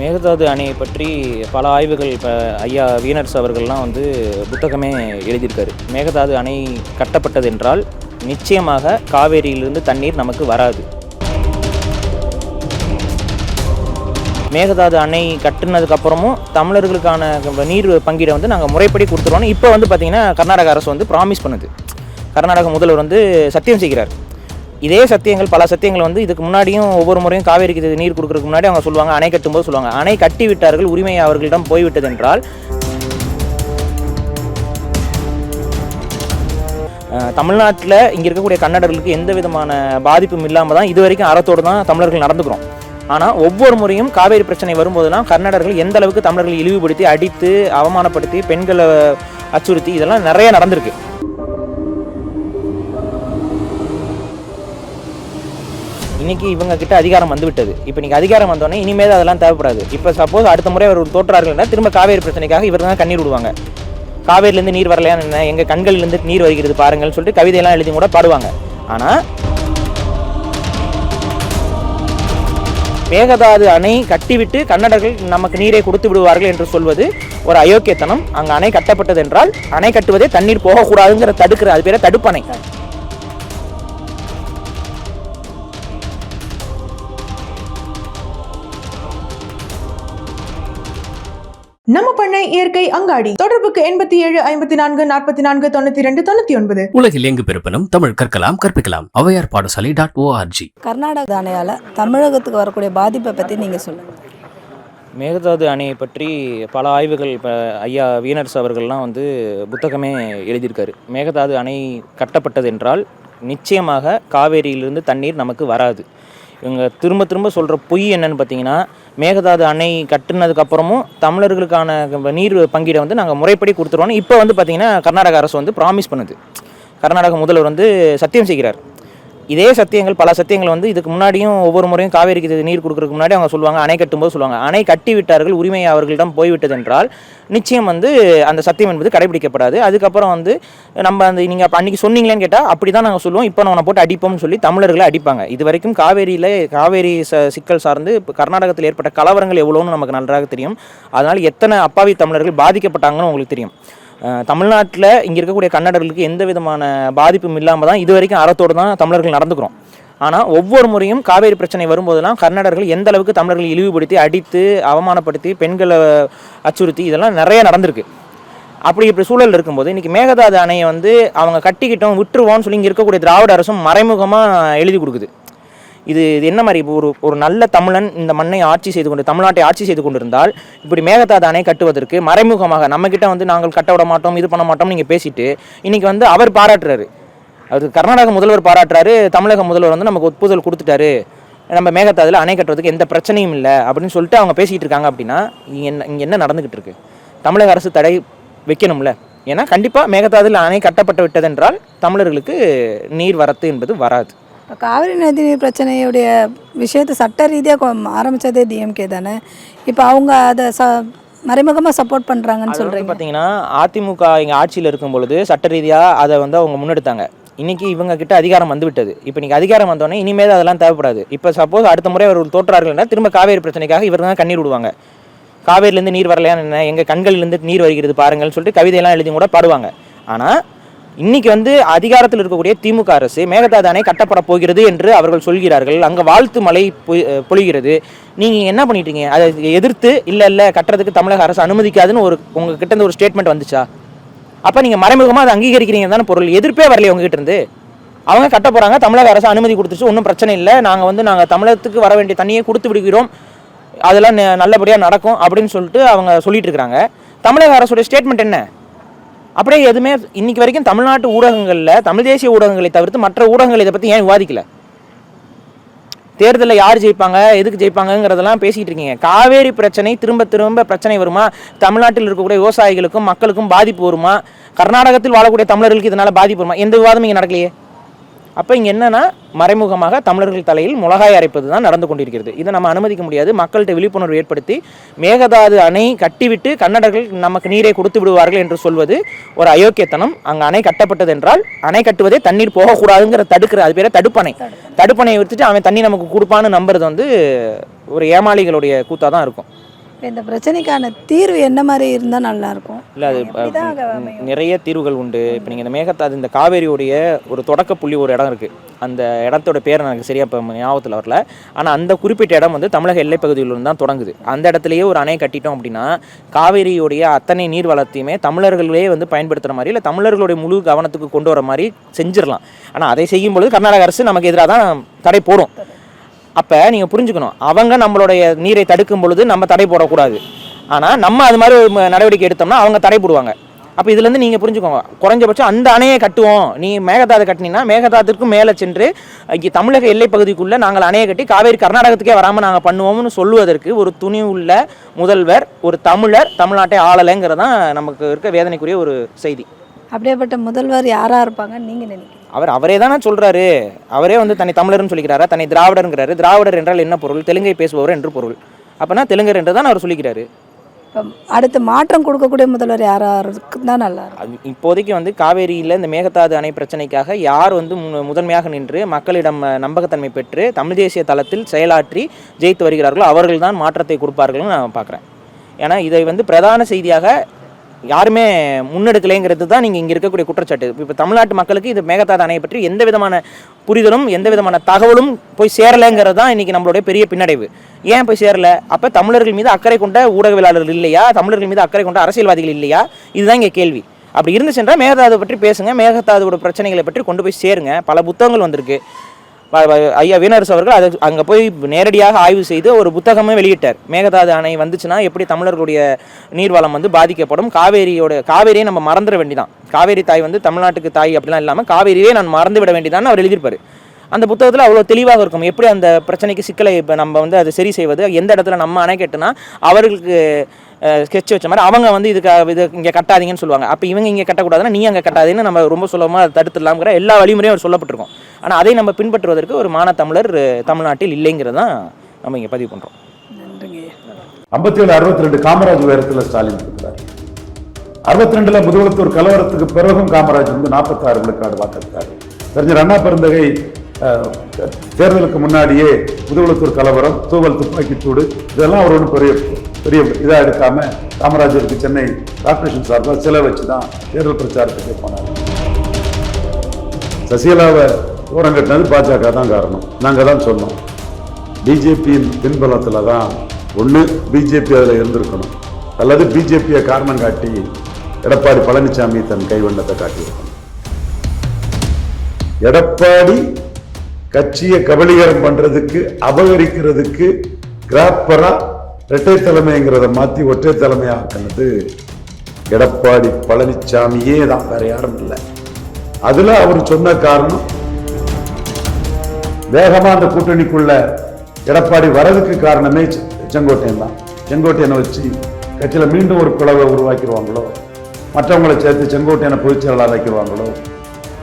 மேகதாது அணையை பற்றி பல ஆய்வுகள் இப்போ ஐயா வீனர்ஸ் அவர்கள்லாம் வந்து புத்தகமே எழுதியிருக்காரு. மேகதாது அணை கட்டப்பட்டது என்றால் நிச்சயமாக காவேரியிலிருந்து தண்ணீர் நமக்கு வராது. மேகதாது அணை கட்டினதுக்கப்புறமும் தமிழர்களுக்கான நீர் பங்கீடை வந்து நாங்கள் முறைப்படி கொடுத்துருவோம் இப்போ வந்து பார்த்திங்கன்னா கர்நாடக அரசு வந்து ப்ராமிஸ் பண்ணுது. கர்நாடக முதல்வர் வந்து சத்தியம் செய்கிறார். இதே சத்தியங்கள் பல சத்தியங்கள் வந்து இதுக்கு முன்னாடியும் ஒவ்வொரு முறையும் காவேரிக்கு இது நீர் கொடுக்கறதுக்கு முன்னாடி அவங்க சொல்லுவாங்க அணை கட்டும்போது சொல்லுவாங்க. அணை கட்டி விட்டார்கள் உரிமை அவர்களிடம் போய்விட்டது என்றால் தமிழ்நாட்டில் இங்கே இருக்கக்கூடிய கன்னடர்களுக்கு எந்த விதமான பாதிப்பும் இல்லாமல் தான் இது வரைக்கும் அறத்தோடு தான் தமிழர்கள் நடந்துக்கிறோம். ஆனால் ஒவ்வொரு முறையும் காவேரி பிரச்சனை வரும்போதெல்லாம் கன்னடர்கள் எந்த அளவுக்கு தமிழர்களை இழிவுபடுத்தி அடித்து அவமானப்படுத்தி பெண்களை அச்சுறுத்தி இதெல்லாம் நிறைய நடந்திருக்கு. இன்னைக்கு இவங்க கிட்ட அதிகாரம் வந்துவிட்டது. இப்போ நீங்க அதிகாரம் வந்தோடனே இனிமேல் அதெல்லாம் தேவைப்படாது. இப்போ சப்போஸ் அடுத்த முறை அவர் தோற்றார்கள்னா திரும்ப காவேரி பிரச்சனைக்காக இவர் தான் கண்ணீர் விடுவாங்க. காவேரிலேருந்து நீர் வரலையான்னு என்ன? எங்கள் கண்கள்லேருந்து நீர் வருகிறது பாருங்கள்னு சொல்லிட்டு கவிதையெல்லாம் எழுதி கூட பாடுவாங்க. ஆனால் மேகதாது அணை கட்டிவிட்டு கன்னடர்கள் நமக்கு நீரை கொடுத்து விடுவார்கள் என்று சொல்வது ஒரு அயோக்கியத்தனம். அங்கே அணை கட்டப்பட்டது என்றால் அணை கட்டுவதே தண்ணீர் போகக்கூடாதுங்கிற தடுக்கிற அது பேர தடுப்பணை. நம்ம பண்ணை இயற்கை அங்காடி. தொடர்புக்கு எண்பத்தி ஏழு ஐம்பத்தி நான்கு நாற்பத்தி நான்கு தொண்ணூத்தி ரெண்டு தொண்ணூத்தி ஒன்பது. உலகில் எங்கு பிறப்பினும் தமிழ் கற்கலாம் கற்பிக்கலாம். ஔவையார் பாடசாலை டாட் ஓஆர்ஜி கர்நாடக அணையால் தமிழகத்துக்கு வரக்கூடிய பாதிப்பை பற்றி நீங்கள் சொல்லுங்கள் மேகதாது அணையை பற்றி பல ஆய்வுகள் இப்போ ஐயா வீனர்ஸ் அவர்கள்லாம் வந்து புத்தகமே எழுதியிருக்காரு. மேகதாது அணை கட்டப்பட்டது என்றால் நிச்சயமாக காவேரியிலிருந்து தண்ணீர் நமக்கு வராது. இவங்க திரும்ப திரும்ப சொல்கிற பொய் என்னன்னு பார்த்தீங்கன்னா மேகதாது அணை கட்டினதுக்கப்புறமும் தமிழர்களுக்கான நீர் பங்கீடை வந்து நாங்கள் முறைப்படி கொடுத்துருவோம் இப்போ வந்து பார்த்திங்கன்னா கர்நாடக அரசு வந்து ப்ராமிஸ் பண்ணுது. கர்நாடக முதல்வர் வந்து சத்தியம் செய்கிறார். இதே சத்தியங்கள் பல சத்தியங்கள் வந்து இதுக்கு முன்னாடியும் ஒவ்வொரு முறையும் காவேரிக்கு இது நீர் கொடுக்கறதுக்கு முன்னாடி அவங்க சொல்லுவாங்க அணை கட்டும்போது சொல்லுவாங்க. அணை கட்டி விட்டார்கள் உரிமை அவர்களிடம் போய்விட்டது என்றால் நிச்சயம் வந்து அந்த சத்தியம் என்பது கடைபிடிக்கப்படாது. அதுக்கப்புறம் வந்து நம்ம அந்த நீங்கள் அப்போ அன்றைக்கி சொன்னீங்களேன்னு கேட்டால் அப்படி தான் நாங்கள் சொல்லுவோம். இப்போ நம்ம போட்டு அடிப்போம்னு சொல்லி தமிழர்களை அடிப்பாங்க. இது வரைக்கும் காவேரியில் காவேரி ச சிக்கல் சார்ந்து இப்போ கர்நாடகத்தில் ஏற்பட்ட கலவரங்கள் எவ்வளோன்னு நமக்கு நன்றாக தெரியும். அதனால் எத்தனை அப்பாவி தமிழர்கள் பாதிக்கப்பட்டாங்கன்னு உங்களுக்கு தெரியும். தமிழ்நாட்டில் இங்கே இருக்கக்கூடிய கன்னடர்களுக்கு எந்த விதமான பாதிப்பும் இல்லாமல் தான் இது வரைக்கும் அறத்தோடு தான் தமிழர்கள் நடந்துக்கிறோம். ஆனால் ஒவ்வொரு முறையும் காவேரி பிரச்சனை வரும்போதெல்லாம் கர்நாடகர்கள் எந்த அளவுக்கு தமிழர்களை இழிவுபடுத்தி அடித்து அவமானப்படுத்தி பெண்களை அச்சுறுத்தி இதெல்லாம் நிறைய நடந்திருக்கு. அப்படி இப்படி சூழல் இருக்கும்போது இன்றைக்கி மேகதாது அணையை வந்து அவங்க கட்டிக்கிட்டோம் விட்டுருவோம்னு சொல்லி இங்கே இருக்கக்கூடிய திராவிட அரசும் மறைமுகமாக எழுதி கொடுக்குது. இது இது என்ன மாதிரி இப்போ ஒரு ஒரு நல்ல தமிழன் இந்த மண்ணை ஆட்சி செய்து கொண்டு தமிழ்நாட்டை ஆட்சி செய்து கொண்டிருந்தால் இப்படி மேகதாது அணை கட்டுவதற்கு மறைமுகமாக நம்மக்கிட்ட வந்து நாங்கள் கட்ட விட மாட்டோம் இது பண்ண மாட்டோம் நீங்கள் பேசிட்டு இன்றைக்கி வந்து அவர் பாராட்டுறாரு. அவர் கர்நாடக முதல்வர் பாராட்டுறாரு தமிழக முதல்வர் வந்து நமக்கு ஒப்புதல் கொடுத்துட்டாரு. நம்ம மேகத்தாதில் அணை கட்டுறதுக்கு எந்த பிரச்சனையும் இல்லை அப்படின்னு சொல்லிட்டு அவங்க பேசிகிட்டு இருக்காங்க அப்படின்னா இங்கே என்ன இங்கே என்ன நடந்துக்கிட்டு இருக்கு? தமிழக அரசு தடை வைக்கணும்ல? ஏன்னா கண்டிப்பாக மேகதாதில் அணை கட்டப்பட்டு விட்டதென்றால் தமிழர்களுக்கு நீர் வரத்து என்பது வராது. காவிரி நதி நீர் பிரச்சனையுடைய விஷயத்தை சட்ட ரீதியாக ஆரம்பித்ததே டிஎம்கே தானே? இப்போ அவங்க அதை ச மறைமுகமாக சப்போர்ட் பண்ணுறாங்கன்னு சொல்கிறீங்க பார்த்தீங்கன்னா அதிமுக இங்கே ஆட்சியில் இருக்கும் பொழுது சட்ட ரீதியாக அதை வந்து அவங்க முன்னெடுத்தாங்க. இன்னைக்கு இவங்க கிட்ட அதிகாரம் வந்து விட்டது. இப்போ நீங்கள் அதிகாரம் வந்தோடனே இனிமேல் அதெல்லாம் தேவைப்படாது. இப்போ சப்போஸ் அடுத்த முறை அவர் தோற்றார்கள்னா திரும்ப காவேரி பிரச்சனைக்காக இவர் தான் கண்ணீர் விடுவாங்க. காவேரிலேருந்து நீர் வரலையான்னு என்ன? எங்கள் கண்கள்லேருந்து நீர் வருகிறது பாருங்கள்னு சொல்லிட்டு கவிதையெல்லாம் எழுதி கூட பாடுவாங்க. ஆனால் இன்னைக்கு வந்து அதிகாரத்தில் இருக்கக்கூடிய திமுக அரசு மேகதாது அணை கட்டப்பட போகிறது என்று அவர்கள் சொல்கிறார்கள். அங்கே வாழ்த்து மலை பொழிகிறது. நீங்கள் என்ன பண்ணிட்டீங்க? அதை எதிர்த்து இல்லை இல்லை கட்டுறதுக்கு தமிழக அரசு அனுமதிக்காதுன்னு ஒரு உங்கள் கிட்ட இருந்து ஒரு ஸ்டேட்மெண்ட் வந்துச்சா? அப்போ நீங்கள் மறைமுகமாக அதை அங்கீகரிக்கிறீங்க தானே பொருள். எதிர்ப்பே வரலையே உங்ககிட்ட இருந்து. அவங்க கட்ட போகிறாங்க தமிழக அரசு அனுமதி கொடுத்துச்சு ஒன்றும் பிரச்சனை இல்லை. நாங்கள் வந்து நாங்கள் தமிழகத்துக்கு வர வேண்டிய தண்ணியை கொடுத்து விடுகிறோம். அதெல்லாம் நல்லபடியாக நடக்கும் அப்படின்னு சொல்லிட்டு அவங்க சொல்லிட்டு இருக்கிறாங்க தமிழக அரசுடைய ஸ்டேட்மெண்ட் என்ன? அப்படியே எதுவுமே இன்னைக்கு வரைக்கும் தமிழ்நாட்டு ஊடகங்களில் தமிழ் தேசிய ஊடகங்களை தவிர்த்து மற்ற ஊடகங்கள் இதை பற்றி ஏன் விவாதிக்கல? தேர்தலில் யார் ஜெயிப்பாங்க எதுக்கு ஜெயிப்பாங்கங்கிறதெல்லாம் பேசிகிட்டு இருக்கீங்க. காவேரி பிரச்சனை திரும்ப திரும்ப பிரச்சனை வருமா? தமிழ்நாட்டில் இருக்கக்கூடிய விவசாயிகளுக்கும் மக்களுக்கும் பாதிப்பு வருமா? கர்நாடகத்தில் வாழக்கூடிய தமிழர்களுக்கு இதனால் பாதிப்பு வருமா? எந்த விவாதமும் இங்கே நடக்கலையே. அப்போ இங்கே என்னென்னா மறைமுகமாக தமிழர்கள் தலையில் மிளகாய் அரைப்பது தான் நடந்து கொண்டிருக்கிறது. இதை நம்ம அனுமதிக்க முடியாது. மக்கள்கிட்ட விழிப்புணர்வு ஏற்படுத்தி மேகதாது அணை கட்டிவிட்டு கன்னடர்கள் நமக்கு நீரை கொடுத்து விடுவார்கள் என்று சொல்வது ஒரு அயோக்கியத்தனம். அங்கே அணை கட்டப்பட்டது என்றால் அணை கட்டுவதே தண்ணீர் போகக்கூடாதுங்கிற தடுக்கிற அது பேர் தடுப்பணை. தடுப்பணையை விடுத்துட்டு அவன் தண்ணி நமக்கு கொடுப்பான்னு நம்புறது வந்து ஒரு ஏமாளிகளுடைய கூத்தாக தான் இருக்கும். இந்த பிரச்சனைக்கான தீர்வு என்ன மாதிரி இருந்தால் நல்லாயிருக்கும்? இல்லை அது? நிறைய தீர்வுகள் உண்டு. இப்போ நீங்கள் இந்த மேகத்தாது இந்த காவேரியுடைய ஒரு தொடக்க புள்ளி ஒரு இடம் இருக்குது அந்த இடத்தோட பேர் எனக்கு சரியாக இப்போ ஞாபகத்தில் வரல. ஆனால் அந்த குறிப்பிட்ட இடம் வந்து தமிழக எல்லைப் பகுதியிலிருந்து தான் தொடங்குது. அந்த இடத்துலயே ஒரு அணை கட்டிட்டோம் அப்படின்னா காவேரியுடைய அத்தனை நீர் வளத்தையுமே தமிழர்களே வந்து பயன்படுத்துகிற மாதிரி இல்லை தமிழர்களுடைய முழு கவனத்துக்கு கொண்டு வர மாதிரி செஞ்சிடலாம். ஆனால் அதை செய்யும் பொழுது கர்நாடக அரசு நமக்கு எதிராக தான் தடை போடும். அப்போ நீங்கள் புரிஞ்சுக்கணும். அவங்க நம்மளுடைய நீரை தடுக்கும் பொழுது நம்ம தடை போடக்கூடாது. ஆனால் நம்ம அது மாதிரி நடவடிக்கை எடுத்தோம்னா அவங்க தடை போடுவாங்க. அப்போ இதுலேருந்து நீங்கள் புரிஞ்சுக்கோங்க. குறைஞ்சபட்சம் அந்த அணையை கட்டுவோம். நீ மேகதாது கட்டினீங்கன்னா மேகதாதுக்கும் மேலே சென்று இங்கே தமிழக எல்லை பகுதிக்குள்ளே நாங்கள் அணையை கட்டி காவேரி கர்நாடகத்துக்கே வராமல் நாங்கள் பண்ணுவோம்னு சொல்லுவதற்கு ஒரு துணி உள்ள முதல்வர் ஒரு தமிழர் தமிழ்நாட்டை ஆளலைங்கிறதான் நமக்கு இருக்க வேதனைக்குரிய ஒரு செய்தி. அப்படியேப்பட்ட முதல்வர் யாராக இருப்பாங்கன்னு நீங்கள் நினைக்கிறீங்க? அவர் அவரே தானே சொல்றாரு. அவரே வந்து தன்னை தமிழர்னு சொல்லிக்கிறாரா? தன்னை திராவிடருங்கிறாரு. திராவிடர் என்றால் என்ன பொருள்? தெலுங்கை பேசுபவர் என்று பொருள். அப்பனா தெலுங்கர் என்று தான் அவர் சொல்லிக்கிறாரு. அடுத்து மாற்றம் கொடுக்கக்கூடிய முதல்வர் யாராக இருக்கும் தான் நல்லா இப்போதைக்கு வந்து காவேரியில் இந்த மேகதாது அணை பிரச்சனைக்காக யார் வந்து மு- முதன்மையாக நின்று மக்களிடம் நம்பகத்தன்மை பெற்று தமிழ் தேசிய தளத்தில் செயலாற்றி ஜெயித்து வருகிறார்களோ அவர்கள் தான் மாற்றத்தை கொடுப்பார்கள்னு நான் பார்க்குறேன் ஏன்னா இதை வந்து பிரதான செய்தியாக யாருமே முன்னெடுக்கலைங்கிறது தான் நீங்கள் இங்கே இருக்கக்கூடிய குற்றச்சாட்டு. இப்போ தமிழ்நாட்டு மக்களுக்கு இது மேகதாது அணையை பற்றி எந்த விதமான புரிதலும் எந்த விதமான தகவலும் போய் சேரலைங்கிறது தான் இன்றைக்கி நம்மளுடைய பெரிய பின்னடைவு. ஏன் போய் சேரல? அப்போ தமிழர்கள் மீது அக்கறை கொண்ட ஊடகவியலாளர்கள் இல்லையா? தமிழர்கள் மீது அக்கறை கொண்ட அரசியல்வாதிகள் இல்லையா? இதுதான் இங்கே கேள்வி. அப்படி இருந்துச்சுன்றா மேகதாது பற்றி பேசுங்க. மேகதாதுவோட பிரச்சனைகளை பற்றி கொண்டு போய் சேருங்க. பல புத்தகங்கள் வந்திருக்கு. ஐயா வீனர்ஸ் அவர்கள் அதை அங்கே போய் நேரடியாக ஆய்வு செய்து ஒரு புத்தகமே வெளியிட்டார். மேகதாது அணை வந்துச்சுன்னா எப்படி தமிழர்களுடைய நீர்வளம் வந்து பாதிக்கப்படும்? காவேரியோட காவேரியை நம்ம மறந்துட வேண்டிதான். காவேரி தாய் வந்து தமிழ்நாட்டுக்கு தாய் அப்படிலாம் இல்லாமல் காவேரியே நான் மறந்து விட வேண்டிதான் அவர் எழுதியிருப்பார். அந்த புத்தகத்தில் அவ்வளோ தெளிவாக இருக்கும். எப்படி அந்த பிரச்சனைக்கு சிக்கலை இப்போ நம்ம வந்து அதை சரி செய்வது? எந்த இடத்துல நம்ம அணை கட்டுனா அவர்களுக்கு ஸ்கெட்ச் வச்ச மாதிரி அவங்க வந்து இதுக்கு இது இங்கே கட்டாதீங்கன்னு சொல்லுவாங்க. அப்போ இவங்க இங்கே கட்டக்கூடாதுன்னா நீ அங்கே கட்டாதீங்கன்னு நம்ம ரொம்ப சுலபமாக தடுத்துடலாம்ங்கிற எல்லா வழிமுறையும் அவர் சொல்லப்பட்டிருக்கும். ஆனால் அதை நம்ம பின்பற்றுவதற்கு ஒரு மான தமிழர் அஹ், தமிழ்நாட்டில் இல்லைங்கிறது தான் நம்ம இங்கே பதிவு பண்ணுறோம். ஐம்பத்தி ஏழு அறுபத்தி ரெண்டு காமராஜ் உயரத்தில் ஸ்டாலின் இருக்கிறார். அறுபத்தி ரெண்டுல முதுகுளத்தூர் கலவரத்துக்கு பிறகும் காமராஜ் வந்து நாற்பத்தாறு விழுக்காடு வாக்களித்தார். தெரிஞ்ச அண்ணா பெருந்தகை தேர்தலுக்கு முன்னாடியே முதுகுளத்தூர் கலவரம் தூவல் துப்பாக்கிச்சூடு இதெல்லாம் அவர் ஒன்றும் பெரிய பெரிய இதாக எடுக்காம காமராஜருக்கு சென்னை கார்பரேஷன் சார்பாக சிலை வச்சு தான் தேர்தல் பிரச்சாரத்துக்கு போனார். சசிகலாவை தூரம் கட்டினது பாஜக தான் காரணம். நாங்கள் தான் சொன்னோம். பிஜேபியின் பின்பலத்தில் தான் ஒன்று பிஜேபி அதில் இருந்திருக்கணும். அல்லது பிஜேபியை காரணம் காட்டி எடப்பாடி பழனிசாமி தன் கைவண்ணத்தை காட்டியிருக்கணும். எடப்பாடி கட்சியை கபலீகரம் பண்றதுக்கு அபகரிக்கிறதுக்கு கிராப்பரா இரட்டை தலைமைங்கிறத மாத்தி ஒற்றை தலைமையா ஆக்கினது எடப்பாடி பழனிசாமியே தான் வேற யாரும் இல்லை. அதுல அவர் சொன்ன காரணம் வேகமா அந்த கூட்டணிக்குள்ள எடப்பாடி வரதுக்கு காரணமே செங்கோட்டையன் தான். செங்கோட்டையனை வச்சு கட்சியில மீண்டும் ஒரு பிளவை உருவாக்கிடுவாங்களோ? மற்றவங்களை சேர்த்து செங்கோட்டையனை பொதுச் செயலாளர் ஆக்கிடுவாங்களோ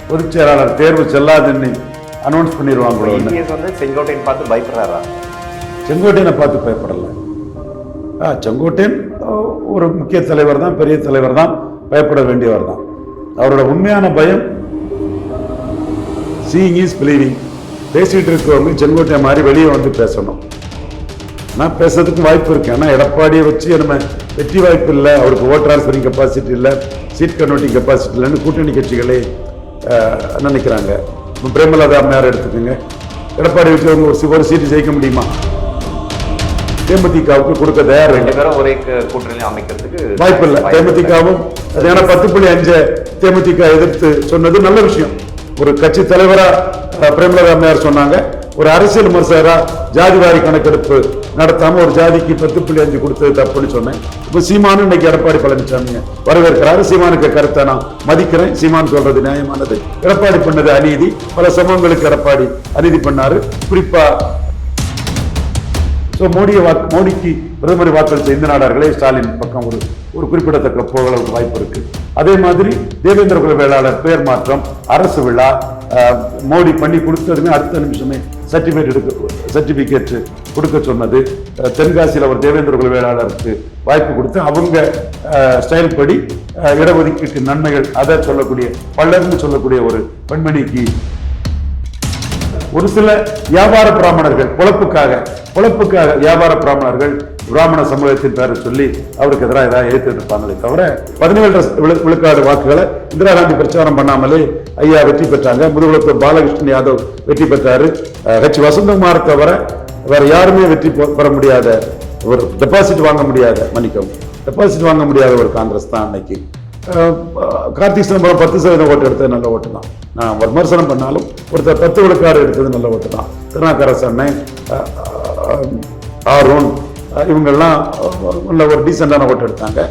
பொதுச் செயலாளர் தேர்வு செல்லாதுன்னு அனௌன்ஸ் பண்ணிடுவாங்களோ இபிஎஸ் வந்து செங்கோட்டையன் பார்த்து பயப்படுறாரா? செங்கோட்டையனை பார்த்து பயப்படல. ஆ, செங்கோட்டையன் ஒரு முக்கிய தலைவர் தான் பெரிய தலைவர் தான் பயப்பட வேண்டியவர் தான். அவரோட உண்மையான பயம் சீயிங் இஸ் பிலீவிங் பேசிட்டு இருக்கவங்க செங்கோட்டையன் மாதிரி வெளியே வந்து பேசணும். நான் பேசுறதுக்கு வாய்ப்பு இருக்கு. ஆனால் எடப்பாடியை வச்சு நம்ம வெற்றி வாய்ப்பு இல்லை. அவருக்கு ஓட் ட்ரான்ஸ்ஃபரிங் கெப்பாசிட்டி இல்லை. சீட் கன்வெர்ட்டிங் கெப்பாசிட்டி இல்லைன்னு கூட்டணி கட்சிகளே நினைக்கிறாங்க. இப்ப பிரேமலதா அம்மையார் எடுத்துக்கோங்க. எடப்பாடி அவங்க ஒரு சீட்டு ஜெயிக்க முடியுமா? தேமுதிகவுக்கு கொடுக்க தயார் ரெண்டு பேரும் ஒரே க- கூட்டணியில அமைக்கிறதுக்கு வாய்ப்பு இல்லை. தேமுதிகவும் ஏன்னா பத்து புள்ளி அஞ்சு தேமுதிக எதிர்த்து சொன்னது நல்ல விஷயம். ஒரு கட்சி தலைவரா அஹ், பிரேமலதா அம்மையார் சொன்னாங்க. ஒரு அரசியல் விமர்சகரா ஜாதிவாரி கணக்கெடுப்பு நடத்தாம ஒரு ஜாதிக்கு பத்து புள்ளி அஞ்சு கொடுத்தது தப்புன்னு சொன்னேன். இப்போ சீமானு இன்னைக்கு எடப்பாடி பழனிசாமி வரவேற்கிறாரு. சீமானுக்கு கருத்தை நான் மதிக்கிறேன். சீமான் சொல்றது நியாயமானது. எடப்பாடி பண்ணது அநீதி. பல சமூகங்களுக்கு எடப்பாடி அநீதி பண்ணாரு. குறிப்பா ஸோ மோடியை வாக்கு மோடிக்கு பிரதமரை வாக்களித்த இந்த நாடார்களே ஸ்டாலின் பக்கம் ஒரு ஒரு குறிப்பிடத்தக்க போகிறதுக்கு வாய்ப்பு இருக்கு. அதே மாதிரி தேவேந்திர குல வேளாளர் பெயர் மாற்றம் அரசு விழா மோடி பண்ணி கொடுத்ததுமே அடுத்த நிமிஷமே சர்டிஃபிகேட் எடுக்க சர்டிஃபிகேட் கொடுக்க சொன்னது. அஹ், தென்காசியில் ஒரு தேவேந்திர குல வேளாளருக்கு வாய்ப்பு கொடுத்து அவங்க ஸ்டைல் படி அஹ், இடஒதுக்கீட்டு நன்மைகள் அதை சொல்லக்கூடிய பல்லர்னு சொல்லக்கூடிய ஒரு பெண்மணிக்கு ஒரு சில வியாபார பிராமணர்கள் பொழப்புக்காக பொழப்புக்காக வியாபார பிராமணர்கள் பிராமண சமூகத்தின் பேரை சொல்லி அவருக்கு எதிராக ஏதாவது எழுத்துட்டு இருப்பாங்களே தவிர பதினேழு விழுக்காடு வாக்குகளை இந்திரா காந்தி பிரச்சாரம் பண்ணாமலே ஐயா வெற்றி பெற்றாங்க. முதுகுளத்தூர் பாலகிருஷ்ணன் யாதவ் வெற்றி பெற்றாரு. ஹெச் வசந்தகுமார் தவிர வேற யாருமே வெற்றி பெற முடியாத ஒரு டெபாசிட் வாங்க முடியாத மன்னிக்கவும் டெபாசிட் வாங்க முடியாத ஒரு காங்கிரஸ் தான் அன்னைக்கு. கார்த்திக் சிதம்பரம் பத்து சதவீதம் ஓட்டு எடுத்தது நல்ல ஓட்டு தான். நான் விமர்சனம் பண்ணாலும் ஒருத்தர் பத்து விழுக்காடு எடுத்தது நல்ல ஓட்டு தான். திருநாக்கரசன்னை அருண் ஆரோன் இவங்கெல்லாம் நல்ல ஒரு டீசெண்டான ஓட்டு எடுத்தாங்க.